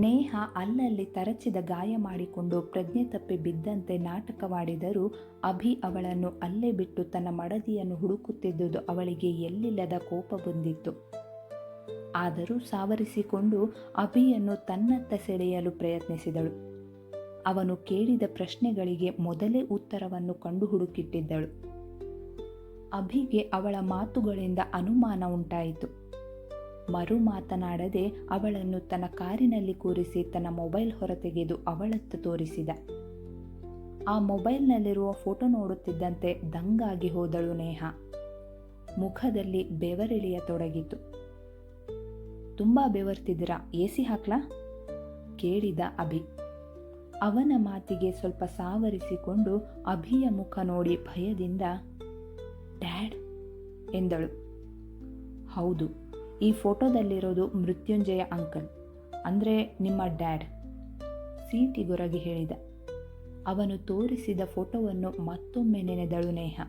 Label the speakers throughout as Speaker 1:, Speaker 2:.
Speaker 1: ನೇಹ ಅಲ್ಲಲ್ಲಿ ತರಚಿದ ಗಾಯ ಮಾಡಿಕೊಂಡು ಪ್ರಜ್ಞೆ ತಪ್ಪಿ ಬಿದ್ದಂತೆ ನಾಟಕವಾಡಿದರೂ ಅಭಿ ಅವಳನ್ನು ಅಲ್ಲೇ ಬಿಟ್ಟು ತನ್ನ ಮಡದಿಯನ್ನು ಹುಡುಕುತ್ತಿದ್ದುದು ಅವಳಿಗೆ ಎಲ್ಲಿಲ್ಲದ ಕೋಪ ಬಂದಿತ್ತು. ಆದರೂ ಸಾವರಿಸಿಕೊಂಡು ಅಭಿಯನ್ನು ತನ್ನತ್ತ ಸೆಳೆಯಲು ಪ್ರಯತ್ನಿಸಿದಳು. ಅವನು ಕೇಳಿದ ಪ್ರಶ್ನೆಗಳಿಗೆ ಮೊದಲೇ ಉತ್ತರವನ್ನು ಕಂಡು ಹುಡುಕಿಟ್ಟಿದ್ದಳು ಅಭಿಗೆ ಅವಳ ಮಾತುಗಳಿಂದ ಅನುಮಾನ ಉಂಟಾಯಿತು. ಮರು ಮಾತನಾಡದೆ ಅವಳನ್ನು ತನ್ನ ಕಾರಿನಲ್ಲಿ ಕೂರಿಸಿ ತನ್ನ ಮೊಬೈಲ್ ಹೊರತೆಗೆದು ಅವಳತ್ತ ತೋರಿಸಿದ. ಆ ಮೊಬೈಲ್ನಲ್ಲಿರುವ ಫೋಟೋ ನೋಡುತ್ತಿದ್ದಂತೆ ದಂಗಾಗಿ ಹೋದಳು ನೇಹ. ಮುಖದಲ್ಲಿ ಬೆವರಿಳಿಯತೊಡಗಿತು ತುಂಬ ಬೆವರ್ತಿದ್ದೀರಾ? A C ಹಾಕ್ಲಾ? ಕೇಳಿದ ಅಭಿ. ಅವನ ಮಾತಿಗೆ ಸ್ವಲ್ಪ ಸಾವರಿಸಿಕೊಂಡು ಅಭಿಯ ಮುಖ ನೋಡಿ ಭಯದಿಂದ, ಡ್ಯಾಡ್, ಎಂದಳು. ಹೌದು ಈ ಫೋಟೋದಲ್ಲಿರೋದು ಮೃತ್ಯುಂಜಯ ಅಂಕಲ್, ಅಂದರೆ ನಿಮ್ಮ ಡ್ಯಾಡ್ ಸೀಟಿಗೊರಗಿ ಹೇಳಿದ. ಅವನು ತೋರಿಸಿದ ಫೋಟೋವನ್ನು ಮತ್ತೊಮ್ಮೆ ನೆನೆದಳು ನೇಹ.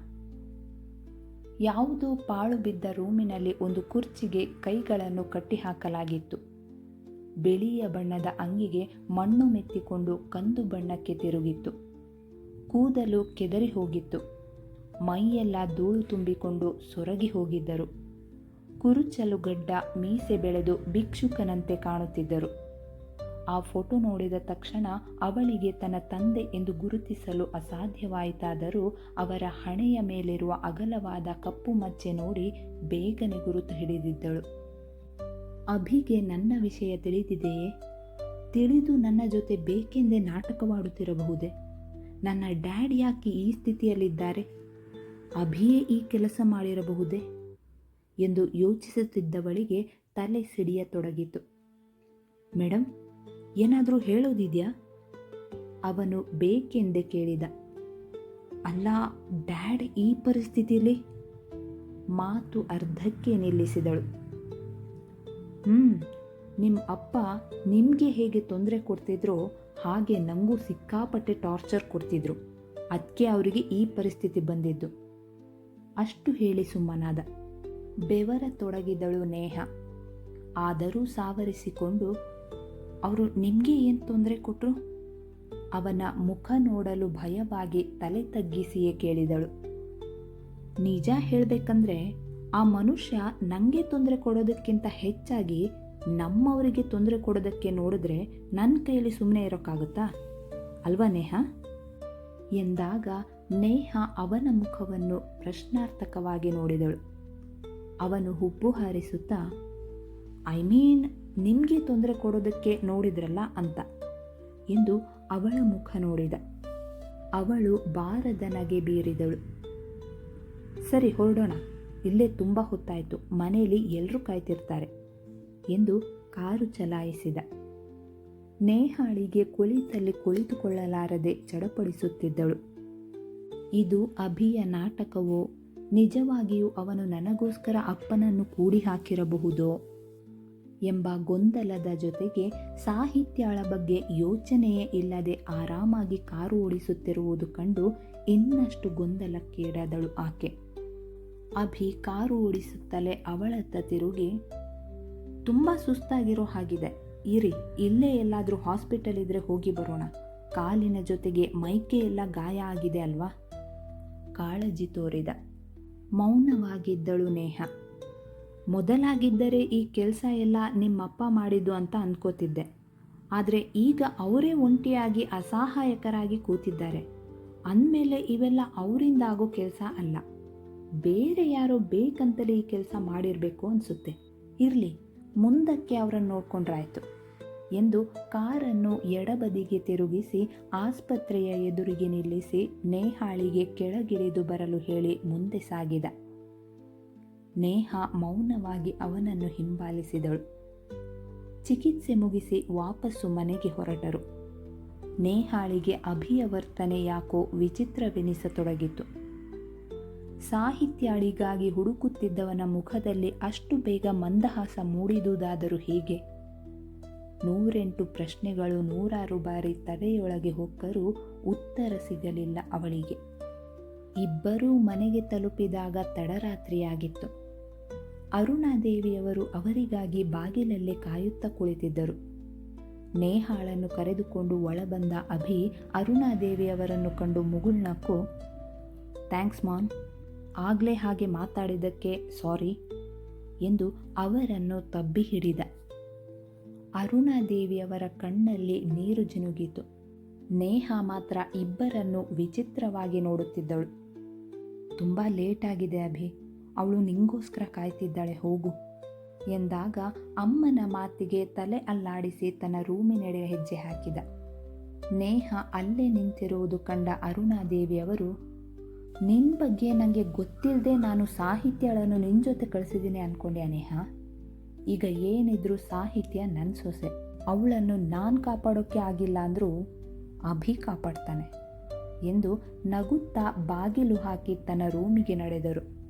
Speaker 1: ಯಾವುದೋ ಪಾಳು ಬಿದ್ದ ರೂಮಿನಲ್ಲಿ ಒಂದು ಕುರ್ಚಿಗೆ ಕೈಗಳನ್ನು ಕಟ್ಟಿಹಾಕಲಾಗಿತ್ತು. ಬಿಳಿಯ ಬಣ್ಣದ ಅಂಗಿಗೆ ಮಣ್ಣು ಮೆತ್ತಿಕೊಂಡು ಕಂದು ಬಣ್ಣಕ್ಕೆ ತಿರುಗಿತ್ತು. ಕೂದಲು ಕೆದರಿ ಹೋಗಿತ್ತು. ಮೈಯೆಲ್ಲ ಧೂಳು ತುಂಬಿಕೊಂಡು ಸೊರಗಿ ಹೋಗಿದ್ದರು. ಕುರುಚಲು ಗಡ್ಡ ಮೀಸೆ ಬೆಳೆದು ಭಿಕ್ಷುಕನಂತೆ ಕಾಣುತ್ತಿದ್ದರು. ಆ ಫೋಟೋ ನೋಡಿದ ತಕ್ಷಣ ಅವಳಿಗೆ ತನ್ನ ತಂದೆ ಎಂದು ಗುರುತಿಸಲು ಅಸಾಧ್ಯವಾಯಿತಾದರೂ ಅವರ ಹಣೆಯ ಮೇಲಿರುವ ಅಗಲವಾದ ಕಪ್ಪು ಮಚ್ಚೆ ನೋಡಿ ಬೇಗನೆ ಗುರುತು ಹಿಡಿದಿದ್ದಳು. ಅಭಿಗೆ ನನ್ನ ವಿಷಯ ತಿಳಿದಿದೆಯೇ? ತಿಳಿದು ನನ್ನ ಜೊತೆ ಬೇಕೆಂದೇ ನಾಟಕವಾಡುತ್ತಿರಬಹುದೇ? ನನ್ನ ಡ್ಯಾಡ್ ಯಾಕೆ ಈ ಸ್ಥಿತಿಯಲ್ಲಿದ್ದಾರೆ? ಅಭಿಯೇ ಈ ಕೆಲಸ ಮಾಡಿರಬಹುದೇ? ಎಂದು ಯೋಚಿಸುತ್ತಿದ್ದವಳಿಗೆ ತಲೆ ಸಿಡಿಯತೊಡಗಿತು. ಮೇಡಮ್ ಏನಾದರೂ ಹೇಳೋದಿದೆಯಾ? ಅವನು ಬೇಕೆಂದೇ ಕೇಳಿದ. ಅಲ್ಲ, ಡ್ಯಾಡ್ ಈ ಪರಿಸ್ಥಿತಿಲಿ? ಮಾತು ಅರ್ಧಕ್ಕೆ ನಿಲ್ಲಿಸಿದಳು. ಹ್ಞೂ ನಿಮ್ಮ ಅಪ್ಪ ನಿಮಗೆ ಹೇಗೆ ತೊಂದರೆ ಕೊಡ್ತಿದ್ರೋ ಹಾಗೆ ನನಗೂ ಸಿಕ್ಕಾಪಟ್ಟೆ ಟಾರ್ಚರ್ ಕೊಡ್ತಿದ್ರು. ಅದಕ್ಕೆ ಅವರಿಗೆ ಈ ಪರಿಸ್ಥಿತಿ ಬಂದಿದ್ದು. ಅಷ್ಟು ಹೇಳಿ ಸುಮ್ಮನಾದ. ಬೆವರ ತೊಡಗಿದಳು ನೇಹ. ಆದರೂ ಸಾವರಿಸಿಕೊಂಡು, ಅವರು ನಿಮಗೆ ಏನು ತೊಂದರೆ ಕೊಟ್ಟರು ಅವನ ಮುಖ ನೋಡಲು ಭಯವಾಗಿ ತಲೆ ತಗ್ಗಿಸಿಯೇ ಕೇಳಿದಳು. ನಿಜ ಹೇಳಬೇಕಂದ್ರೆ, ಆ ಮನುಷ್ಯ ನನಗೆ ತೊಂದರೆ ಕೊಡೋದಕ್ಕಿಂತ ಹೆಚ್ಚಾಗಿ ನಮ್ಮವರಿಗೆ ತೊಂದರೆ ಕೊಡೋದಕ್ಕೆ ನೋಡಿದ್ರೆ ನನ್ನ ಕೈಯಲ್ಲಿ ಸುಮ್ಮನೆ ಇರೋಕ್ಕಾಗುತ್ತಾ? ಅಲ್ವಾ ನೇಹ? ಎಂದಾಗ ನೇಹ ಅವನ ಮುಖವನ್ನು ಪ್ರಶ್ನಾರ್ಥಕವಾಗಿ ನೋಡಿದಳು. ಅವನು ಹುಬ್ಬು ಹಾರಿಸುತ್ತಾ, ಐ ಮೀನ್, ನಿಮಗೆ ತೊಂದರೆ ಕೊಡೋದಕ್ಕೆ ನೋಡಿದ್ರಲ್ಲ ಅಂತ ಎಂದು ಅವಳ ಮುಖ ನೋಡಿದ. ಅವಳು ಬಾರದ ನಗೆ ಬೀರಿದಳು. ಸರಿ, ಹೊರಡೋಣ. ಇಲ್ಲೇ ತುಂಬ ಹೊತ್ತಾಯಿತು. ಮನೆಯಲ್ಲಿ ಎಲ್ಲರೂ ಕಾಯ್ತಿರ್ತಾರೆ ಎಂದು ಕಾರು ಚಲಾಯಿಸಿದ. ನೇಹಾಳಿಗೆ ಕುಳಿತಲ್ಲಿ ಕುಳಿತುಕೊಳ್ಳಲಾರದೆ ಚಡಪಡಿಸುತ್ತಿದ್ದಳು ಇದು ಅಭಿಯ ನಾಟಕವೋ? ನಿಜವಾಗಿಯೂ ಅವನು ನನಗೋಸ್ಕರ ಅಪ್ಪನನ್ನು ಕೂಡಿ ಹಾಕಿರಬಹುದೋ ಎಂಬ ಗೊಂದಲದ ಜೊತೆಗೆ ಸಾಹಿತ್ಯಳ ಬಗ್ಗೆ ಯೋಚನೆಯೇ ಇಲ್ಲದೆ ಆರಾಮಾಗಿ ಕಾರು ಓಡಿಸುತ್ತಿರುವುದು ಕಂಡು ಇನ್ನಷ್ಟು ಗೊಂದಲಕ್ಕೀಡಾದಳು ಆಕೆ. ಅಭಿ ಕಾರು ಓಡಿಸುತ್ತಲೇ ಅವಳತ್ತ ತಿರುಗಿ, ತುಂಬ ಸುಸ್ತಾಗಿರೋ ಹಾಗಿದೆ. ಇರಿ, ಇಲ್ಲೇ ಎಲ್ಲಾದರೂ ಹಾಸ್ಪಿಟಲ್ ಇದ್ರೆ ಹೋಗಿ ಬರೋಣ. ಕಾಲಿನ ಜೊತೆಗೆ ಮೈಕೆ ಎಲ್ಲ ಗಾಯ ಆಗಿದೆ ಅಲ್ವಾ? ಕಾಳಜಿ ತೋರಿದ. ಮೌನವಾಗಿದ್ದಳು ನೇಹ. ಮೊದಲಾಗಿದ್ದರೆ ಈ ಕೆಲಸ ಎಲ್ಲ ನಿಮ್ಮಪ್ಪ ಮಾಡಿದ್ದು ಅಂತ ಅಂದ್ಕೋತಿದ್ದೆ ಆದರೆ ಈಗ ಅವರೇ ಒಂಟಿಯಾಗಿ ಅಸಹಾಯಕರಾಗಿ ಕೂತಿದ್ದಾರೆ. ಅಂದಮೇಲೆ ಇವೆಲ್ಲ ಅವರಿಂದ ಆಗೋ ಕೆಲಸ ಅಲ್ಲ. ಬೇರೆ ಯಾರೋ ಬೇಕಂತಲೇ ಈ ಕೆಲಸ ಮಾಡಿರಬೇಕು ಅನಿಸುತ್ತೆ. ಇರಲಿ, ಮುಂದಕ್ಕೆ ಅವರನ್ನು ನೋಡ್ಕೊಂಡ್ರಾಯ್ತು. ಎಂದು ಕಾರನ್ನು ಎಡಬದಿಗೆ ತಿರುಗಿಸಿ ಆಸ್ಪತ್ರೆಯ ಎದುರಿಗೆ ನಿಲ್ಲಿಸಿ ನೇಹಾಳಿಗೆ ಕೆಳಗಿಳಿದು ಬರಲು ಹೇಳಿ ಮುಂದೆ ಸಾಗಿದ. ನೇಹ ಮೌನವಾಗಿ ಅವನನ್ನು ಹಿಂಬಾಲಿಸಿದಳು. ಚಿಕಿತ್ಸೆ ಮುಗಿಸಿ ವಾಪಸ್ಸು ಮನೆಗೆ ಹೊರಟರು. ನೇಹಾಳಿಗೆ ಅಭಿಯ ವರ್ತನೆ ಯಾಕೋ ವಿಚಿತ್ರವೆನಿಸತೊಡಗಿತು. ಸಾಹಿತ್ಯಾಳಿಗಾಗಿ ಹುಡುಕುತ್ತಿದ್ದವನ ಮುಖದಲ್ಲಿ ಅಷ್ಟು ಬೇಗ ಮಂದಹಾಸ ಮೂಡಿದುದಾದರೂ ಹೇಗೆ? ನೂರೆಂಟು ಪ್ರಶ್ನೆಗಳು ನೂರಾರು ಬಾರಿ ತಲೆಯೊಳಗೆ ಹೊಕ್ಕರೂ ಉತ್ತರ ಸಿಗಲಿಲ್ಲ ಅವಳಿಗೆ. ಇಬ್ಬರೂ ಮನೆಗೆ ತಲುಪಿದಾಗ ತಡರಾತ್ರಿಯಾಗಿತ್ತು. ಅರುಣಾದೇವಿಯವರು ಅವರಿಗಾಗಿ ಬಾಗಿಲಲ್ಲೇ ಕಾಯುತ್ತಾ ಕುಳಿತಿದ್ದರು. ನೇಹಾಳನ್ನು ಕರೆದುಕೊಂಡು ಒಳಬಂದ ಅಭಿ ಅರುಣಾದೇವಿಯವರನ್ನು ಕಂಡು ಮುಗುಳ್ನಕ್ಕು ಥ್ಯಾಂಕ್ಸ್ ಮಾನ್ ಆಗಲೇ ಹಾಗೆ ಮಾತಾಡಿದ್ದಕ್ಕೆ ಸಾರಿ ಎಂದು ಅವರನ್ನು ತಬ್ಬಿ ಹಿಡಿದ ಅರುಣಾದೇವಿಯವರ ಕಣ್ಣಲ್ಲಿ ನೀರು ಜಿನುಗಿತು. ನೇಹ ಮಾತ್ರ ಇಬ್ಬರನ್ನು ವಿಚಿತ್ರವಾಗಿ ನೋಡುತ್ತಿದ್ದಳು. ತುಂಬ ಲೇಟ್ ಆಗಿದೆ ಅಭಿ. ಅವಳು ನಿಂಗೋಸ್ಕರ ಕಾಯ್ತಿದ್ದಾಳೆ, ಹೋಗು. ಎಂದಾಗ ಅಮ್ಮನ ಮಾತಿಗೆ ತಲೆ ಅಲ್ಲಾಡಿಸಿ ತನ್ನ ರೂಮಿನೆಡೆ ಹೆಜ್ಜೆ ಹಾಕಿದ. ನೇಹ ಅಲ್ಲೇ ನಿಂತಿರುವುದು ಕಂಡ ಅರುಣಾದೇವಿಯವರು ನಿನ್ನ ಬಗ್ಗೆ ನನಗೆ ಗೊತ್ತಿಲ್ಲದೆ ನಾನು ಸಾಹಿತ್ಯಗಳನ್ನು ನಿನ್ನ ಜೊತೆ ಕಳಿಸಿದ್ದೀನಿ ಅನ್ಕೊಂಡೆ ನೇಹ ಈಗ ಏನಿದ್ರು ಸಾಹಿತ್ಯ ನನ್ನ ಸೊಸೆ. ಅವಳನ್ನು ನಾನು ಕಾಪಾಡೋಕ್ಕೆ ಆಗಿಲ್ಲ ಅಂದರೂ ಅಭಿ ಕಾಪಾಡ್ತಾನೆ ಎಂದು ನಗುತ್ತಾ ಬಾಗಿಲು ಹಾಕಿ ತನ್ನ ರೂಮಿಗೆ ನಡೆದರು.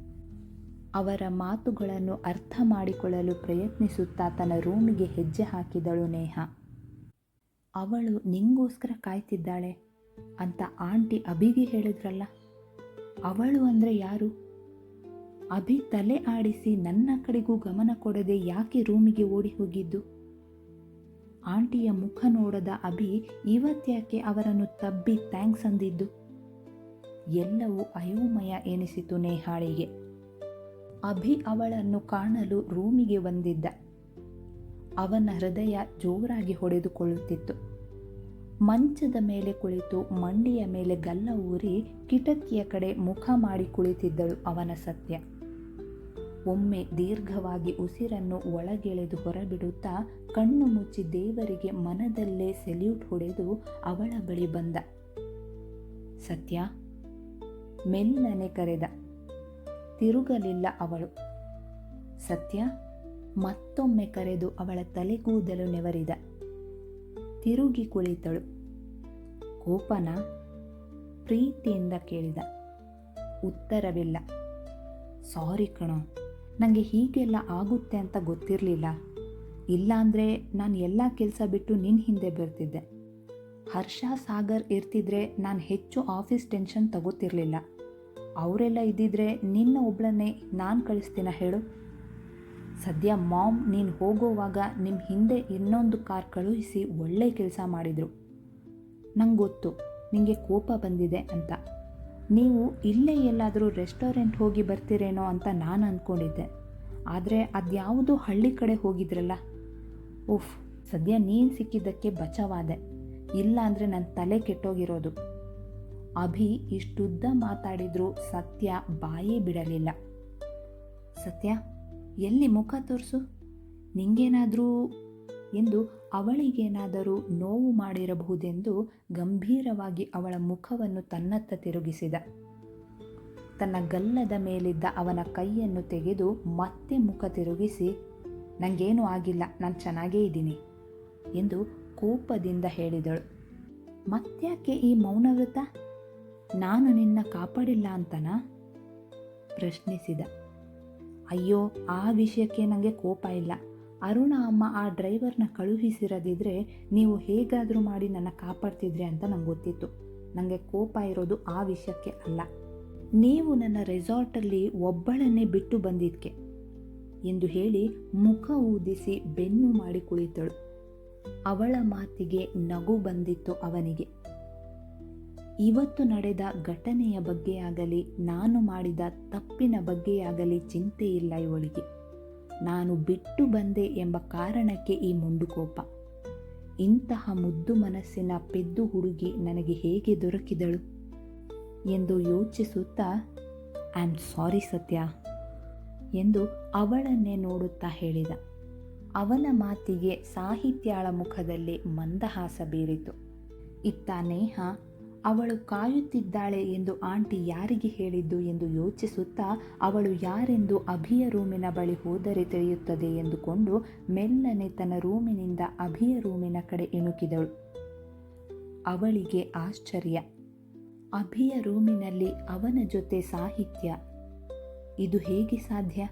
Speaker 1: ಅವರ ಮಾತುಗಳನ್ನು ಅರ್ಥ ಮಾಡಿಕೊಳ್ಳಲು ಪ್ರಯತ್ನಿಸುತ್ತಾ ತನ್ನ ರೂಮಿಗೆ ಹೆಜ್ಜೆ ಹಾಕಿದಳು ನೇಹ. ಅವಳು, ನಿಂಗೋಸ್ಕರ ಕಾಯ್ತಿದ್ದಾಳೆ ಅಂತ ಆಂಟಿ ಅಭಿಗೆ ಹೇಳಿದ್ರಲ್ಲ. ಅವಳು ಅಂದರೆ ಯಾರು? ಅಭಿ ತಲೆ ಆಡಿಸಿ ನನ್ನ ಕಡೆಗೂ ಗಮನ ಕೊಡದೆ ಯಾಕೆ ರೂಮಿಗೆ ಓಡಿ ಹೋಗಿದ್ದು? ಆಂಟಿಯ ಮುಖ ನೋಡದ ಅಭಿ ಇವತ್ತ್ಯಾಕೆ ಅವರನ್ನು ತಬ್ಬಿ ಥ್ಯಾಂಕ್ಸ್ ಅಂದಿದ್ದು? ಎಲ್ಲವೂ ಅಯೋಮಯ ಎನಿಸಿತು ನೇಹಾಳಿಗೆ. ಅಭಿ ಅವಳನ್ನು ಕಾಣಲು ರೂಮಿಗೆ ಬಂದಿದ್ದ. ಅವನ ಹೃದಯ ಜೋರಾಗಿ ಹೊಡೆದುಕೊಳ್ಳುತ್ತಿತ್ತು. ಮಂಚದ ಮೇಲೆ ಕುಳಿತು ಮಂಡಿಯ ಮೇಲೆ ಗಲ್ಲ ಊರಿ ಕಿಟಕಿಯ ಕಡೆ ಮುಖ ಮಾಡಿ ಕುಳಿತಿದ್ದಳು ಅವನ ಸತ್ಯ. ಒಮ್ಮೆ ದೀರ್ಘವಾಗಿ ಉಸಿರನ್ನು ಒಳಗೆಳೆದು ಹೊರಬಿಡುತ್ತಾ ಕಣ್ಣು ಮುಚ್ಚಿ ದೇವರಿಗೆ ಮನದಲ್ಲೇ ಸೆಲ್ಯೂಟ್ ಹೊಡೆದು ಅವಳ ಬಳಿ ಬಂದ. ಸತ್ಯ ಮೆಲ್ಲನೆ ಕರೆದ. ತಿರುಗಲಿಲ್ಲ ಅವಳು. ಸತ್ಯ, ಮತ್ತೊಮ್ಮೆ ಕರೆದು ಅವಳ ತಲೆಗೂದಲು ನೆವರಿದ. ತಿರುಗಿ ಕುಳಿತಳು. ಕೋಪನ, ಪ್ರೀತಿಯಿಂದ ಕೇಳಿದ. ಉತ್ತರವಿಲ್ಲ. ಸಾರಿ ಕಣೋ. ನನಗೆ ಹೀಗೆಲ್ಲ ಆಗುತ್ತೆ ಅಂತ ಗೊತ್ತಿರಲಿಲ್ಲ. ಇಲ್ಲಾಂದರೆ ನಾನು ಎಲ್ಲ ಕೆಲಸ ಬಿಟ್ಟು ನಿನ್ನ ಹಿಂದೆ ಬರ್ತಿದ್ದೆ. ಹರ್ಷ ಸಾಗರ್ ಇರ್ತಿದ್ರೆ ನಾನು ಹೆಚ್ಚು ಆಫೀಸ್ ಟೆನ್ಷನ್ ತಗೋತಿರ್ಲಿಲ್ಲ. ಅವರೆಲ್ಲ ಇದ್ದಿದ್ರೆ ನಿನ್ನ ಒಬ್ಳನ್ನೇ ನಾನು ಕಳಿಸ್ತೀನ ಹೇಳು? ಸದ್ಯ ಮಾಮ್ ನೀನು ಹೋಗೋವಾಗ ನಿಮ್ಮ ಹಿಂದೆ ಇನ್ನೊಂದು ಕಾರ್ ಕಳುಹಿಸಿ ಒಳ್ಳೆ ಕೆಲಸ ಮಾಡಿದರು. ನಂಗೆ ಗೊತ್ತು ನಿಮಗೆ ಕೋಪ ಬಂದಿದೆ ಅಂತ. ನೀವು ಇಲ್ಲೇ ಎಲ್ಲಾದರೂ ರೆಸ್ಟೋರೆಂಟ್ ಹೋಗಿ ಬರ್ತೀರೇನೋ ಅಂತ ನಾನು ಅಂದ್ಕೊಂಡಿದ್ದೆ ಆದರೆ ಅದ್ಯಾವುದೋ ಹಳ್ಳಿ ಕಡೆ ಹೋಗಿದ್ರಲ್ಲ. ಉಫ್, ಸದ್ಯ ನೀನು ಸಿಕ್ಕಿದ್ದಕ್ಕೆ ಬಚಾವಾದೆ. ಇಲ್ಲ ಅಂದರೆ ನನ್ನ ತಲೆ ಕೆಟ್ಟೋಗಿರೋದು. ಅಭಿ ಇಷ್ಟುದ್ದ ಮಾತಾಡಿದರೂ ಸತ್ಯ ಬಾಯೇ ಬಿಡಲಿಲ್ಲ. ಸತ್ಯ, ಎಲ್ಲಿ ಮುಖ ತೋರಿಸು? ನಿಂಗೇನಾದರೂ ಎಂದು ಅವಳಿಗೇನಾದರೂ ನೋವು ಮಾಡಿರಬಹುದೆಂದು ಗಂಭೀರವಾಗಿ ಅವಳ ಮುಖವನ್ನು ತನ್ನತ್ತ ತಿರುಗಿಸಿದ. ತನ್ನ ಗಲ್ಲದ ಮೇಲಿದ್ದ ಅವನ ಕೈಯನ್ನು ತೆಗೆದು ಮತ್ತೆ ಮುಖ ತಿರುಗಿಸಿ ನನಗೇನೂ ಆಗಿಲ್ಲ, ನಾನು ಚೆನ್ನಾಗೇ ಇದ್ದೀನಿ ಎಂದು ಕೋಪದಿಂದ ಹೇಳಿದಳು. ಮತ್ತ್ಯಾಕೆ ಈ ಮೌನವ್ರತ? ನಾನು ನಿನ್ನ ಕಾಪಾಡಿಲ್ಲ ಅಂತನ? ಪ್ರಶ್ನಿಸಿದ. ಅಯ್ಯೋ, ಆ ವಿಷಯಕ್ಕೆ ನನಗೆ ಕೋಪ ಇಲ್ಲ. ಅರುಣ ಅಮ್ಮ ಆ ಡ್ರೈವರ್ನ ಕಳುಹಿಸಿರದಿದ್ರೆ ನೀವು ಹೇಗಾದರೂ ಮಾಡಿ ನನ್ನ ಕಾಪಾಡ್ತಿದ್ರಿ ಅಂತ ನಂಗೆ ಗೊತ್ತಿತ್ತು. ನನಗೆ ಕೋಪ ಇರೋದು ಆ ವಿಷಯಕ್ಕೆ ಅಲ್ಲ. ನೀವು ನನ್ನ ರೆಸಾರ್ಟಲ್ಲಿ ಒಬ್ಬಳನ್ನೇ ಬಿಟ್ಟು ಬಂದಿದ್ಕೆ ಎಂದು ಹೇಳಿ ಮುಖ ಊದಿಸಿ ಬೆನ್ನು ಮಾಡಿ ಕುಳಿತಳು. ಅವಳ ಮಾತಿಗೆ ನಗು ಬಂದಿತ್ತು ಅವನಿಗೆ. ಇವತ್ತು ನಡೆದ ಘಟನೆಯ ಬಗ್ಗೆಯಾಗಲಿ, ನಾನು ಮಾಡಿದ ತಪ್ಪಿನ ಬಗ್ಗೆಯಾಗಲಿ ಚಿಂತೆ ಇಲ್ಲ ಇವಳಿಗೆ. ನಾನು ಬಿಟ್ಟು ಬಂದೆ ಎಂಬ ಕಾರಣಕ್ಕೆ ಈ ಮುಂಡುಕೋಪ. ಇಂತಹ ಮುದ್ದು ಮನಸ್ಸಿನ ಪೆದ್ದು ಹುಡುಗಿ ನನಗೆ ಹೇಗೆ ದೊರಕಿದಳು? ಎಂದು ಯೋಚಿಸುತ್ತಾ ಐ ಆಮ್ ಸಾರಿ ಸತ್ಯ, ಎಂದು ಅವಳನ್ನೇ ನೋಡುತ್ತಾ ಹೇಳಿದ. ಅವನ ಮಾತಿಗೆ ಸಾಹಿತ್ಯಾಳ ಮುಖದಲ್ಲಿ ಮಂದಹಾಸ ಬೀರಿತು. ಇತ್ತ ನೇಹ ಅವಳು ಕಾಯುತ್ತಿದ್ದಾಳೆ ಎಂದು ಆಂಟಿ ಯಾರಿಗೆ ಹೇಳಿದ್ದು ಎಂದು ಯೋಚಿಸುತ್ತಾ ಅವಳು ಯಾರೆಂದು ಅಭಿಯ ರೂಮಿನ ಬಳಿ ಹೋದರೆ ತಿಳಿಯುತ್ತದೆ ಎಂದುಕೊಂಡು ಮೆಲ್ಲನೆ ತನ್ನ ರೂಮಿನಿಂದ ಅಭಿಯ ರೂಮಿನ ಕಡೆ ಇಣುಕಿದಳು. ಅವಳಿಗೆ ಆಶ್ಚರ್ಯ. ಅಭಿಯ ರೂಮಿನಲ್ಲಿ ಅವನ ಜೊತೆ ಸಾಹಿತ್ಯ. ಇದು ಹೇಗೆ ಸಾಧ್ಯ?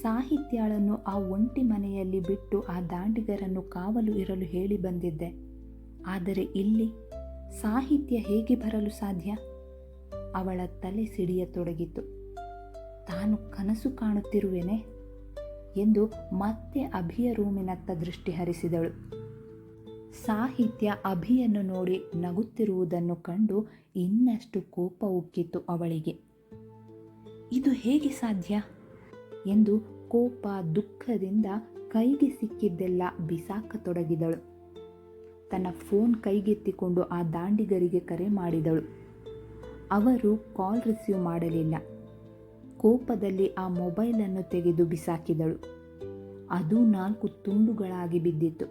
Speaker 1: ಸಾಹಿತ್ಯಾಳನ್ನು ಆ ಒಂಟಿ ಮನೆಯಲ್ಲಿ ಬಿಟ್ಟು ಆ ದಾಂಡಿಗರನ್ನು ಕಾವಲು ಇರಲು ಹೇಳಿ ಬಂದಿದ್ದೆ. ಆದರೆ ಇಲ್ಲಿ ಸಾಹಿತ್ಯ ಹೇಗೆ ಬರಲು ಸಾಧ್ಯ? ಅವಳ ತಲೆ ಸಿಡಿಯತೊಡಗಿತು. ತಾನು ಕನಸು ಕಾಣುತ್ತಿರುವೆನೆ? ಎಂದು ಮತ್ತೆ ಅಭಿಯ ರೂಮಿನತ್ತ ದೃಷ್ಟಿ ಹರಿಸಿದಳು. ಸಾಹಿತ್ಯ ಅಭಿಯನ್ನು ನೋಡಿ ನಗುತ್ತಿರುವುದನ್ನು ಕಂಡು ಇನ್ನಷ್ಟು ಕೋಪ ಉಕ್ಕಿತು ಅವಳಿಗೆ. ಇದು ಹೇಗೆ ಸಾಧ್ಯ? ಎಂದು ಕೋಪ ದುಃಖದಿಂದ ಕೈಗೆ ಸಿಕ್ಕಿದ್ದೆಲ್ಲ ಬಿಸಾಕತೊಡಗಿದಳು. ತನ್ನ ಫೋನ್ ಕೈಗೆತ್ತಿಕೊಂಡು ಆ ದಾಂಡಿಗರಿಗೆ ಕರೆ ಮಾಡಿದಳು. ಅವರು ಕಾಲ್ ರಿಸೀವ್ ಮಾಡಲಿಲ್ಲ. ಕೋಪದಲ್ಲಿ ಆ ಮೊಬೈಲನ್ನು ತೆಗೆದು ಬಿಸಾಕಿದಳು. ಅದು ನಾಲ್ಕು ತುಂಡುಗಳಾಗಿ ಬಿದ್ದಿತ್ತು.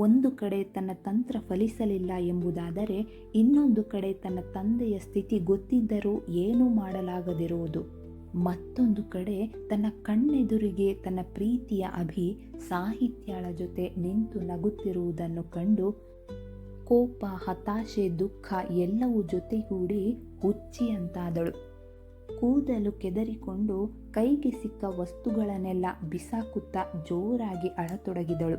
Speaker 1: ಒಂದು ಕಡೆ ತನ್ನ ತಂತ್ರ ಫಲಿಸಲಿಲ್ಲ ಎಂಬುದಾದರೆ ಇನ್ನೊಂದು ಕಡೆ ತನ್ನ ತಂದೆಯ ಸ್ಥಿತಿ ಗೊತ್ತಿದ್ದರೂ ಏನೂ ಮಾಡಲಾಗದಿರುವುದು. ಮತ್ತೊಂದು ಕಡೆ ತನ್ನ ಕಣ್ಣೆದುರಿಗೆ ತನ್ನ ಪ್ರೀತಿಯ ಅಭಿ ಸಾಹಿತ್ಯಳ ಜೊತೆ ನಿಂತು ನಗುತ್ತಿರುವುದನ್ನು ಕಂಡು ಕೋಪ, ಹತಾಶೆ, ದುಃಖ ಎಲ್ಲವೂ ಜೊತೆಗೂಡಿ ಹುಚ್ಚಿಯಂತಾದಳು ಕೂದಲು ಕೆದರಿಕೊಂಡು ಕೈಗೆ ಸಿಕ್ಕ ವಸ್ತುಗಳನ್ನೆಲ್ಲ ಬಿಸಾಕುತ್ತಾ ಜೋರಾಗಿ ಅಳತೊಡಗಿದಳು.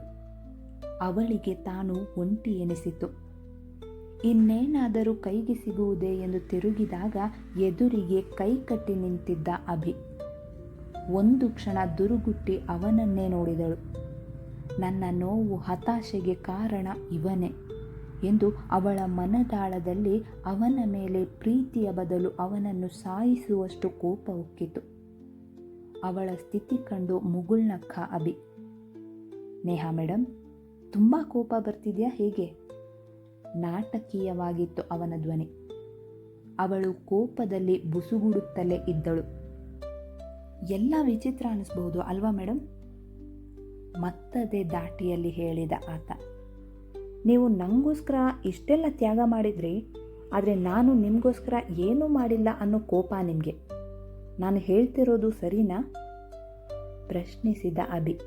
Speaker 1: ಅವಳಿಗೆ ತಾನು ಒಂಟಿ ಎನಿಸಿತು. ಇನ್ನೇನಾದರೂ ಕೈಗೆ ಸಿಗುವುದೇ ಎಂದು ತಿರುಗಿದಾಗ ಎದುರಿಗೆ ಕೈ ಕಟ್ಟಿ ನಿಂತಿದ್ದ ಅಭಿ. ಒಂದು ಕ್ಷಣ ದುರುಗುಟ್ಟಿ ಅವನನ್ನೇ ನೋಡಿದಳು. ನನ್ನ ನೋವು ಹತಾಶೆಗೆ ಕಾರಣ ಇವನೇ. ಎಂದು ಅವಳ ಮನದಾಳದಲ್ಲಿ ಅವನ ಮೇಲೆ ಪ್ರೀತಿಯ ಬದಲು ಅವನನ್ನು ಸಾಯಿಸುವಷ್ಟು ಕೋಪ ಉಕ್ಕಿತು ಅವಳ ಸ್ಥಿತಿ ಕಂಡು ಮುಗುಳ್ನಕ್ಕ ಅಭಿ. ನೇಹಾ ಮೇಡಮ್ ತುಂಬ ಕೋಪ ಬರ್ತಿದೆಯಾ ಹೇಗೆ? ನಾಟಕೀಯವಾಗಿತ್ತು ಅವನ ಧ್ವನಿ. ಅವಳು ಕೋಪದಲ್ಲಿ ಬುಸುಗುಡುತ್ತಲೇ ಇದ್ದಳು. ಎಲ್ಲ ವಿಚಿತ್ರ ಅನಿಸ್ಬಹುದು ಅಲ್ವಾ ಮೇಡಮ್ ಮತ್ತದೇ ದಾಟಿಯಲ್ಲಿ ಹೇಳಿದ ಆತ. ನೀವು ನನಗೋಸ್ಕರ ಇಷ್ಟೆಲ್ಲ ತ್ಯಾಗ ಮಾಡಿದ್ರಿ, ಆದರೆ ನಾನು ನಿಮಗೋಸ್ಕರ ಏನೂ ಮಾಡಿಲ್ಲ ಅನ್ನೋ ಕೋಪ ನಿಮಗೆ. ನಾನು ಹೇಳ್ತಿರೋದು ಸರಿನಾ? ಪ್ರಶ್ನಿಸಿದ ಅಭಿ.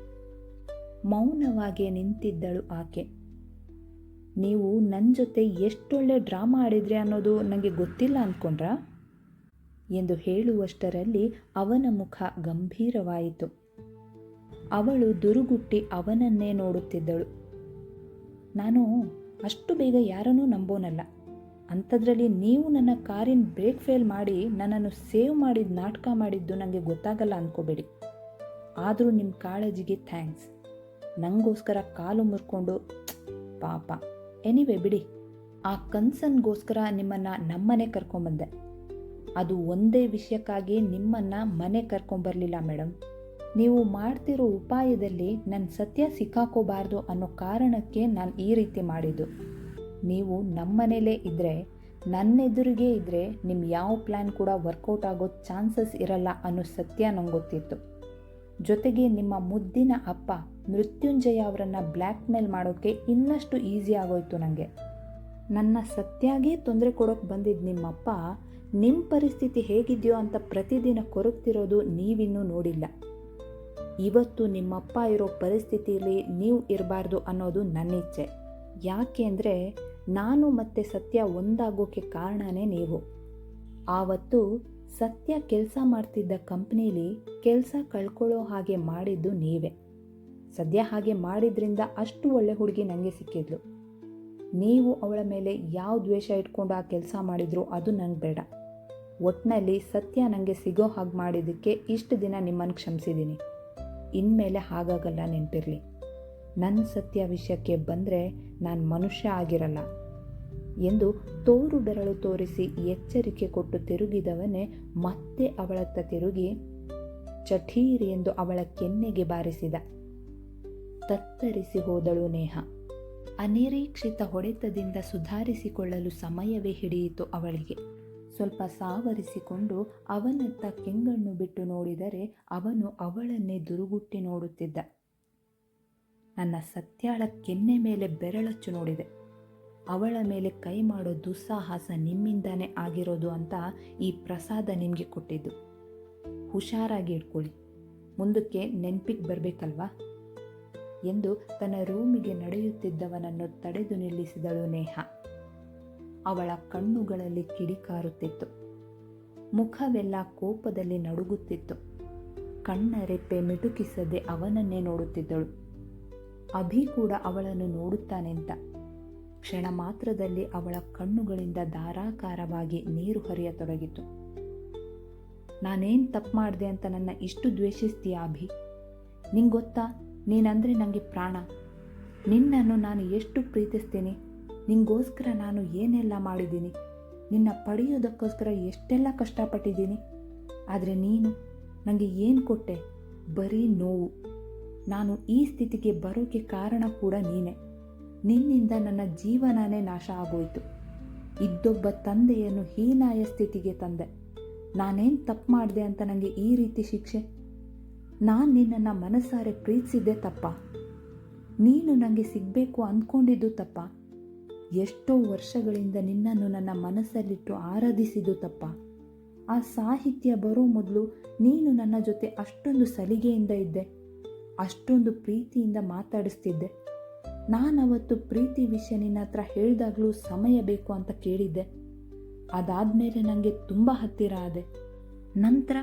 Speaker 1: ಮೌನವಾಗಿ ನಿಂತಿದ್ದಳು ಆಕೆ. ನೀವು ನನ್ನ ಜೊತೆ ಎಷ್ಟೊಳ್ಳೆ ಡ್ರಾಮಾ ಆಡಿದ್ರಿ ಅನ್ನೋದು ನನಗೆ ಗೊತ್ತಿಲ್ಲ ಅಂದ್ಕೊಂಡ್ರಾ ಎಂದು ಹೇಳುವಷ್ಟರಲ್ಲಿ ಅವನ ಮುಖ ಗಂಭೀರವಾಯಿತು. ಅವಳು ದುರುಗುಟ್ಟಿ ಅವನನ್ನೇ ನೋಡುತ್ತಿದ್ದಳು. ನಾನು ಅಷ್ಟು ಬೇಗ ಯಾರನ್ನೂ ನಂಬೋನಲ್ಲ. ಅಂಥದ್ರಲ್ಲಿ ನೀವು ನನ್ನ ಕಾರಿನ ಬ್ರೇಕ್ ಫೇಲ್ ಮಾಡಿ ನನ್ನನ್ನು ಸೇವ್ ಮಾಡಿದ ನಾಟಕ ಮಾಡಿದ್ದು ನನಗೆ ಗೊತ್ತಾಗಲ್ಲ ಅಂದ್ಕೋಬೇಡಿ ಆದರೂ ನಿಮ್ಮ ಕಾಳಜಿಗೆ ಥ್ಯಾಂಕ್ಸ್. ನನಗೋಸ್ಕರ ಕಾಲು ಮುರ್ಕೊಂಡು ಪಾಪ. ಎನಿವೆ ಬಿಡಿ. ಆ ಕನ್ಸನ್ಗೋಸ್ಕರ ನಿಮ್ಮನ್ನು ನಮ್ಮನೆ ಕರ್ಕೊಂಬಂದೆ. ಅದು ಒಂದೇ ವಿಷಯಕ್ಕಾಗಿ ನಿಮ್ಮನ್ನು ಮನೆ ಕರ್ಕೊಂಬರಲಿಲ್ಲ ಮೇಡಮ್ ನೀವು ಮಾಡ್ತಿರೋ ಉಪಾಯದಲ್ಲಿ ನನ್ನ ಸತ್ಯ ಸಿಕ್ಕಾಕೋಬಾರ್ದು ಅನ್ನೋ ಕಾರಣಕ್ಕೆ ನಾನು ಈ ರೀತಿ ಮಾಡಿದ್ದು. ನೀವು ನಮ್ಮನೇಲೇ ಇದ್ದರೆ ನನ್ನೆದುರಿಗೆ ಇದ್ದರೆ ನಿಮ್ಮ ಯಾವ ಪ್ಲ್ಯಾನ್ ಕೂಡ ವರ್ಕೌಟ್ ಆಗೋ ಚಾನ್ಸಸ್ ಇರಲ್ಲ ಅನ್ನೋ ಸತ್ಯ ನಂಗೆ ಗೊತ್ತಿತ್ತು. ಜೊತೆಗೆ ನಿಮ್ಮ ಮುದ್ದಿನ ಅಪ್ಪ ಮೃತ್ಯುಂಜಯ ಅವರನ್ನು ಬ್ಲ್ಯಾಕ್ ಮೇಲ್ ಮಾಡೋಕ್ಕೆ ಇನ್ನಷ್ಟು ಈಸಿ ಆಗೋಯ್ತು ನನಗೆ ನನ್ನ ಸತ್ಯಾಗೇ ತೊಂದರೆ ಕೊಡೋಕೆ ಬಂದಿದ್ದ ನಿಮ್ಮಪ್ಪ ನಿಮ್ಮ ಪರಿಸ್ಥಿತಿ ಹೇಗಿದೆಯೋ ಅಂತ ಪ್ರತಿದಿನ ಕೊರಗ್ತಿರೋದು ನೀವಿನ್ನೂ ನೋಡಿಲ್ಲ. ಇವತ್ತು ನಿಮ್ಮಪ್ಪ ಇರೋ ಪರಿಸ್ಥಿತಿಯಲ್ಲಿ ನೀವು ಇರಬಾರ್ದು ಅನ್ನೋದು ನನ್ನ ಇಚ್ಛೆ ಯಾಕೆ ಅಂದರೆ ನಾನು ಮತ್ತು ಸತ್ಯ ಒಂದಾಗೋಕ್ಕೆ ಕಾರಣನೇ ನೀವು. ಆವತ್ತು ಸತ್ಯ ಕೆಲಸ ಮಾಡ್ತಿದ್ದ ಕಂಪ್ನೀಲಿ ಕೆಲಸ ಕಳ್ಕೊಳ್ಳೋ ಹಾಗೆ ಮಾಡಿದ್ದು ನೀವೇ. ಸದ್ಯ ಹಾಗೆ ಮಾಡಿದ್ರಿಂದ ಅಷ್ಟು ಒಳ್ಳೆ ಹುಡುಗಿ ನನಗೆ ಸಿಕ್ಕಿದ್ಲು. ನೀವು ಅವಳ ಮೇಲೆ ಯಾವ ದ್ವೇಷ ಇಟ್ಕೊಂಡು ಆ ಕೆಲಸ ಮಾಡಿದ್ರು ಅದು ನಂಗೆ ಬೇಡ. ಒಟ್ಟಿನಲ್ಲಿ ಸತ್ಯ ನನಗೆ ಸಿಗೋ ಹಾಗೆ ಮಾಡಿದ್ದಕ್ಕೆ ಇಷ್ಟು ದಿನ ನಿಮ್ಮನ್ನು ಕ್ಷಮಿಸಿದ್ದೀನಿ ಇನ್ಮೇಲೆ ಹಾಗಾಗಲ್ಲ ನೆನಪಿರಲಿ. ನನ್ನ ಸತ್ಯ ವಿಷಯಕ್ಕೆ ಬಂದರೆ ನಾನು ಮನುಷ್ಯ ಆಗಿರಲ್ಲ ಎಂದು ತೋರು ಬೆರಳು ತೋರಿಸಿ ಎಚ್ಚರಿಕೆ ಕೊಟ್ಟು ತಿರುಗಿದವನೇ ಮತ್ತೆ ಅವಳತ್ತ ತಿರುಗಿ ಚಠೀರಿ ಎಂದು ಅವಳ ಕೆನ್ನೆಗೆ ಬಾರಿಸಿದ. ತತ್ತರಿಸಿ ಹೋದಳು ನೇಹ. ಅನಿರೀಕ್ಷಿತ ಹೊಡೆತದಿಂದ ಸುಧಾರಿಸಿಕೊಳ್ಳಲು ಸಮಯವೇ ಹಿಡಿಯಿತು ಅವಳಿಗೆ. ಸ್ವಲ್ಪ ಸಾವರಿಸಿಕೊಂಡು ಅವನತ್ತ ಕೆಂಗಣ್ಣು ಬಿಟ್ಟು ನೋಡಿದರೆ ಅವನು ಅವಳನ್ನೇ ದುರುಗುಟ್ಟಿ ನೋಡುತ್ತಿದ್ದ. ನನ್ನ ಸತ್ಯಾಳ ಕೆನ್ನೆ ಮೇಲೆ ಬೆರಳಚ್ಚು ನೋಡಿದೆ. ಅವಳ ಮೇಲೆ ಕೈ ಮಾಡೋ ದುಸ್ಸಾಹಸ ನಿಮ್ಮಿಂದಾನೇ ಆಗಿರೋದು ಅಂತ ಈ ಪ್ರಸಾದ ನಿಮಗೆ ಕೊಟ್ಟಿದ್ದು. ಹುಷಾರಾಗಿ ಇಟ್ಕೊಳ್ಳಿ. ಮುಂದಕ್ಕೆ ನೆನ್ಪಿಗೆ ಬರಬೇಕಲ್ವಾ? ಎಂದು ತನ್ನ ರೂಮಿಗೆ ನಡೆಯುತ್ತಿದ್ದವನನ್ನು ತಡೆದು ನಿಲ್ಲಿಸಿದಳು ನೇಹ. ಅವಳ ಕಣ್ಣುಗಳಲ್ಲಿ ಕಿಡಿಕಾರುತ್ತಿತ್ತು. ಮುಖವೆಲ್ಲ ಕೋಪದಲ್ಲಿ ನಡುಗುತ್ತಿತ್ತು. ಕಣ್ಣ ರೆಪ್ಪೆ ಮಿಟುಕಿಸದೆ ಅವನನ್ನೇ ನೋಡುತ್ತಿದ್ದಳು. ಅಭಿ ಕೂಡ ಅವಳನ್ನು ನೋಡುತ್ತಾನೆಂತ. ಕ್ಷಣ ಮಾತ್ರದಲ್ಲಿ ಅವಳ ಕಣ್ಣುಗಳಿಂದ ಧಾರಾಕಾರವಾಗಿ ನೀರು ಹರಿಯತೊಡಗಿತು. ನಾನೇನು ತಪ್ಪು ಮಾಡಿದೆ ಅಂತ ನನ್ನ ಇಷ್ಟು ದ್ವೇಷಿಸ್ತೀಯ ಅಭಿ? ನಿಂಗೊತ್ತಾ? ನೀನಂದರೆ ನನಗೆ ಪ್ರಾಣ. ನಿನ್ನನ್ನು ನಾನು ಎಷ್ಟು ಪ್ರೀತಿಸ್ತೀನಿ? ನಿಂಗೋಸ್ಕರ ನಾನು ಏನೆಲ್ಲ ಮಾಡಿದ್ದೀನಿ? ನಿನ್ನ ಪಡೆಯೋದಕ್ಕೋಸ್ಕರ ಎಷ್ಟೆಲ್ಲ ಕಷ್ಟಪಟ್ಟಿದ್ದೀನಿ? ಆದರೆ ನೀನು ನನಗೆ ಏನು ಕೊಟ್ಟೆ? ಬರೀ ನೋವು. ನಾನು ಈ ಸ್ಥಿತಿಗೆ ಬರೋಕ್ಕೆ ಕಾರಣ ಕೂಡ ನೀನೇ. ನಿನ್ನಿಂದ ನನ್ನ ಜೀವನನೇ ನಾಶ ಆಗೋಯಿತು. ಇದ್ದೊಬ್ಬ ತಂದೆಯನ್ನು ಹೀನಾಯ ಸ್ಥಿತಿಗೆ ತಂದೆ. ನಾನೇನು ತಪ್ಪು ಮಾಡಿದೆ ಅಂತ ನನಗೆ ಈ ರೀತಿ ಶಿಕ್ಷೆ? ನಾನು ನಿನ್ನನ್ನು ಮನಸ್ಸಾರೆ ಪ್ರೀತಿಸಿದ್ದೆ ತಪ್ಪ. ನೀನು ನನಗೆ ಸಿಗಬೇಕು ಅಂದ್ಕೊಂಡಿದ್ದು ತಪ್ಪ. ಎಷ್ಟೋ ವರ್ಷಗಳಿಂದ ನಿನ್ನನ್ನು ನನ್ನ ಮನಸ್ಸಲ್ಲಿಟ್ಟು ಆರಾಧಿಸಿದ್ದು ತಪ್ಪ. ಆ ಸಾಹಿತ್ಯ ಬರೋ ಮೊದಲು ನೀನು ನನ್ನ ಜೊತೆ ಅಷ್ಟೊಂದು ಸಲಿಗೆಯಿಂದ ಇದ್ದೆ, ಅಷ್ಟೊಂದು ಪ್ರೀತಿಯಿಂದ ಮಾತಾಡಿಸ್ತಿದ್ದೆ. ನಾನವತ್ತು ಪ್ರೀತಿ ವಿಷಯ ನಿನ್ನ ಹತ್ರ ಹೇಳಿದಾಗಲೂ ಸಮಯ ಬೇಕು ಅಂತ ಕೇಳಿದ್ದೆ. ಅದಾದಮೇಲೆ ನನಗೆ ತುಂಬ ಹತ್ತಿರ ಆದೆ. ನಂತರ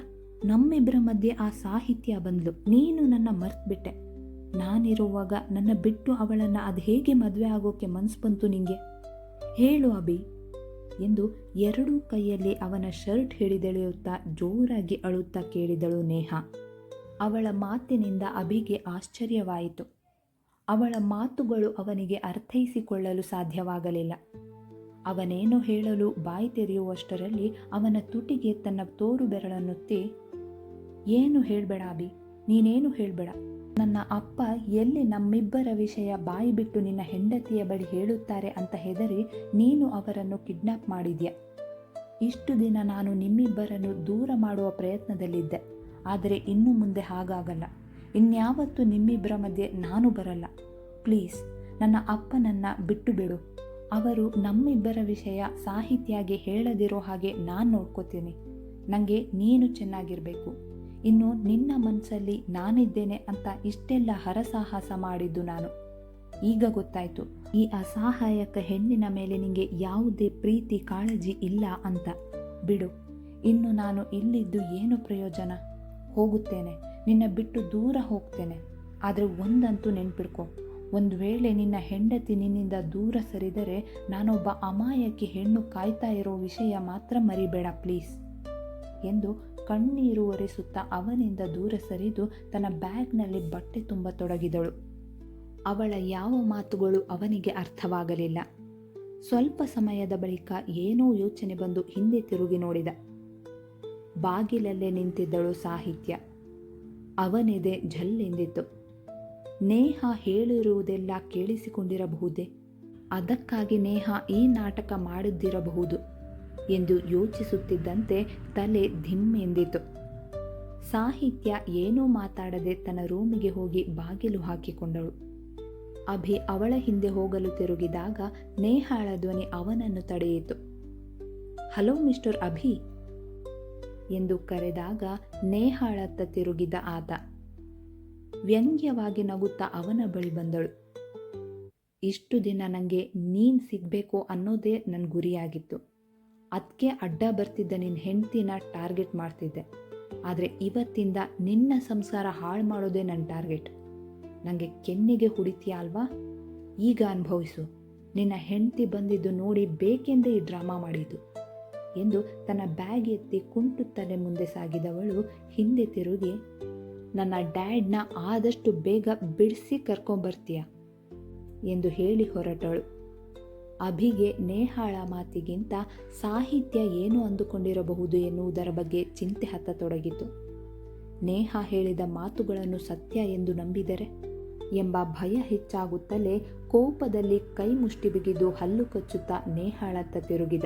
Speaker 1: ನಮ್ಮಿಬ್ಬರ ಮಧ್ಯೆ ಆ ಸಾಹಿತ್ಯ ಬಂದಲು. ನೀನು ನನ್ನ ಮರ್ತ್ಬಿಟ್ಟೆ. ನಾನಿರುವಾಗ ನನ್ನ ಬಿಟ್ಟು ಅವಳನ್ನು ಅದು ಹೇಗೆ ಮದುವೆ ಆಗೋಕೆ ಮನಸ್ಸು ಬಂತು ನಿಂಗೆ? ಹೇಳು ಅಭಿ ಎಂದು ಎರಡೂ ಕೈಯಲ್ಲಿ ಅವನ ಶರ್ಟ್ ಹಿಡಿದೆಳೆಯುತ್ತಾ ಜೋರಾಗಿ ಅಳುತ್ತಾ ಕೇಳಿದಳು ನೇಹ. ಅವಳ ಮಾತಿನಿಂದ ಅಭಿಗೆ ಆಶ್ಚರ್ಯವಾಯಿತು. ಅವಳ ಮಾತುಗಳು ಅವನಿಗೆ ಅರ್ಥೈಸಿಕೊಳ್ಳಲು ಸಾಧ್ಯವಾಗಲಿಲ್ಲ. ಅವನೇನೋ ಹೇಳಲು ಬಾಯಿ ತೆರೆಯುವಷ್ಟರಲ್ಲಿ ಅವನ ತುಟಿಗೆ ತನ್ನ ತೋರು ಬೆರಳನ್ನುತ್ತಿ ಏನು ಹೇಳಬೇಡ ಅಭಿ, ನೀನೇನು ಹೇಳಬೇಡ. ನನ್ನ ಅಪ್ಪ ಎಲ್ಲಿ ನಮ್ಮಿಬ್ಬರ ವಿಷಯ ಬಾಯಿ ಬಿಟ್ಟು ನಿನ್ನ ಹೆಂಡತಿಯ ಬಳಿ ಹೇಳುತ್ತಾರೆ ಅಂತ ಹೆದರಿ ನೀನು ಅವರನ್ನು ಕಿಡ್ನಾಪ್ ಮಾಡಿದ್ಯಾ? ಇಷ್ಟು ದಿನ ನಾನು ನಿಮ್ಮಿಬ್ಬರನ್ನು ದೂರ ಮಾಡುವ ಪ್ರಯತ್ನದಲ್ಲಿದ್ದೆ, ಆದರೆ ಇನ್ನು ಮುಂದೆ ಹಾಗಾಗಲ್ಲ. ಇನ್ಯಾವತ್ತೂ ನಿಮ್ಮಿಬ್ಬರ ಮಧ್ಯೆ ನಾನು ಬರಲ್ಲ. ಪ್ಲೀಸ್, ನನ್ನ ಅಪ್ಪನನ್ನು ಬಿಟ್ಟು ಬಿಡು ಅವರು ನಮ್ಮಿಬ್ಬರ ವಿಷಯ ಸಾಹಿತ್ಯಾಗಿ ಹೇಳದಿರೋ ಹಾಗೆ ನಾನು ನೋಡ್ಕೋತೀನಿ. ನನಗೆ ನೀನು ಚೆನ್ನಾಗಿರಬೇಕು. ಇನ್ನು ನಿನ್ನ ಮನಸ್ಸಲ್ಲಿ ನಾನಿದ್ದೇನೆ ಅಂತ ಇಷ್ಟೆಲ್ಲ ಹರಸಾಹಸ ಮಾಡಿದ್ದು ನಾನು. ಈಗ ಗೊತ್ತಾಯ್ತು, ಈ ಅಸಹಾಯಕ ಹೆಣ್ಣಿನ ಮೇಲೆ ನಿಂಗೆ ಯಾವುದೇ ಪ್ರೀತಿ, ಕಾಳಜಿ ಇಲ್ಲ ಅಂತ. ಬಿಡು, ಇನ್ನು ನಾನು ಇಲ್ಲಿದ್ದು ಏನು ಪ್ರಯೋಜನ? ಹೋಗುತ್ತೇನೆ, ನಿನ್ನ ಬಿಟ್ಟು ದೂರ ಹೋಗ್ತೇನೆ. ಆದರೆ ಒಂದಂತೂ ನೆನ್ಪಿಡ್ಕೊ, ಒಂದು ವೇಳೆ ನಿನ್ನ ಹೆಂಡತಿ ನಿನ್ನಿಂದ ದೂರ ಸರಿದರೆ ನಾನೊಬ್ಬ ಅಮಾಯಕಿ ಹೆಣ್ಣು ಕಾಯ್ತಾ ಇರೋ ವಿಷಯ ಮಾತ್ರ ಮರಿಬೇಡ, ಪ್ಲೀಸ್. ಎಂದು ಕಣ್ಣೀರು ಒರೆಸುತ್ತಾ ಅವನಿಂದ ದೂರ ಸರಿದು ತನ್ನ ಬ್ಯಾಗ್ನಲ್ಲಿ ಬಟ್ಟೆ ತುಂಬ ತೊಡಗಿದಳು. ಅವಳ ಯಾವ ಮಾತುಗಳು ಅವನಿಗೆ ಅರ್ಥವಾಗಲಿಲ್ಲ. ಸ್ವಲ್ಪ ಸಮಯದ ಬಳಿಕ ಏನೋ ಯೋಚನೆ ಬಂದು ಹಿಂದೆ ತಿರುಗಿ ನೋಡಿದ. ಬಾಗಿಲಲ್ಲೇ ನಿಂತಿದ್ದಳು ಸಾಹಿತ್ಯ. ಅವನೆದೆ ಝಲ್ಲೆಂದಿತ್ತು. ನೇಹ ಹೇಳಿರುವುದೆಲ್ಲ ಕೇಳಿಸಿಕೊಂಡಿರಬಹುದೇ? ಅದಕ್ಕಾಗಿ ನೇಹ ಈ ನಾಟಕ ಮಾಡಿದ್ದಿರಬಹುದು. ಎಂದು ಯೋಚಿಸುತ್ತಿದ್ದಂತೆ ತಲೆ ಧಿಮ್ಮೆಂದಿತು. ಸಾಹಿತ್ಯ ಏನೂ ಮಾತಾಡದೆ ತನ್ನ ರೂಮಿಗೆ ಹೋಗಿ ಬಾಗಿಲು ಹಾಕಿಕೊಂಡಳು. ಅಭಿ ಅವಳ ಹಿಂದೆ ಹೋಗಲು ತಿರುಗಿದಾಗ ನೇಹಾಳ ಧ್ವನಿ ಅವನನ್ನು ತಡೆಯಿತು. ಹಲೋ ಮಿಸ್ಟರ್ ಅಭಿ ಎಂದು ಕರೆದಾಗ ನೇಹಾಳತ್ತ ತಿರುಗಿದ ಆತ. ವ್ಯಂಗ್ಯವಾಗಿ ನಗುತ್ತಾ ಅವನ ಬಳಿ ಬಂದಳು. ಇಷ್ಟು ದಿನ ನನಗೆ ನೀನು ಸಿಗಬೇಕು ಅನ್ನೋದೇ ನನ್ನ ಗುರಿಯಾಗಿತ್ತು. ಅದಕ್ಕೆ ಅಡ್ಡ ಬರ್ತಿದ್ದ ನಿನ್ನ ಹೆಂಡ್ತಿನ ಟಾರ್ಗೆಟ್ ಮಾಡ್ತಿದ್ದೆ. ಆದರೆ ಇವತ್ತಿಂದ ನಿನ್ನ ಸಂಸಾರ ಹಾಳು ಮಾಡೋದೇ ನನ್ನ ಟಾರ್ಗೆಟ್. ನನಗೆ ಕೆನ್ನಿಗೆ ಹುಡಿತೀಯ ಅಲ್ವಾ? ಈಗ ಅನುಭವಿಸು. ನಿನ್ನ ಹೆಂಡತಿ ಬಂದಿದ್ದು ನೋಡಿ ಬೇಕೆಂದೇ ಈ ಡ್ರಾಮಾ ಮಾಡಿದ್ದು. ಎಂದು ತನ್ನ ಬ್ಯಾಗ್ ಎತ್ತಿ ಕುಂಟುತ್ತಲೇ ಮುಂದೆ ಸಾಗಿದವಳು ಹಿಂದೆ ತಿರುಗಿ, ನನ್ನ ಡ್ಯಾಡ್ನ ಆದಷ್ಟು ಬೇಗ ಬಿಡಿಸಿ ಕರ್ಕೊಂಬರ್ತೀಯ? ಎಂದು ಹೇಳಿ ಹೊರಟಳು. ಅಭಿಗೆ ನೇಹಾಳ ಮಾತಿಗಿಂತ ಸಾಹಿತ್ಯ ಏನು ಅಂದುಕೊಂಡಿರಬಹುದು ಎನ್ನುವುದರ ಬಗ್ಗೆ ಚಿಂತೆ ಹತ್ತತೊಡಗಿತು. ನೇಹ ಹೇಳಿದ ಮಾತುಗಳನ್ನು ಸತ್ಯ ಎಂದು ನಂಬಿದರೆ? ಎಂಬ ಭಯ ಹೆಚ್ಚಾಗುತ್ತಲೇ ಕೋಪದಲ್ಲಿ ಕೈ ಮುಷ್ಟಿ ಬಿಗಿದು ಹಲ್ಲು ಕಚ್ಚುತ್ತಾ ನೇಹಾಳತ್ತ ತಿರುಗಿದ.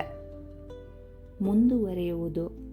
Speaker 1: ಮುಂದುವರೆಯುವುದು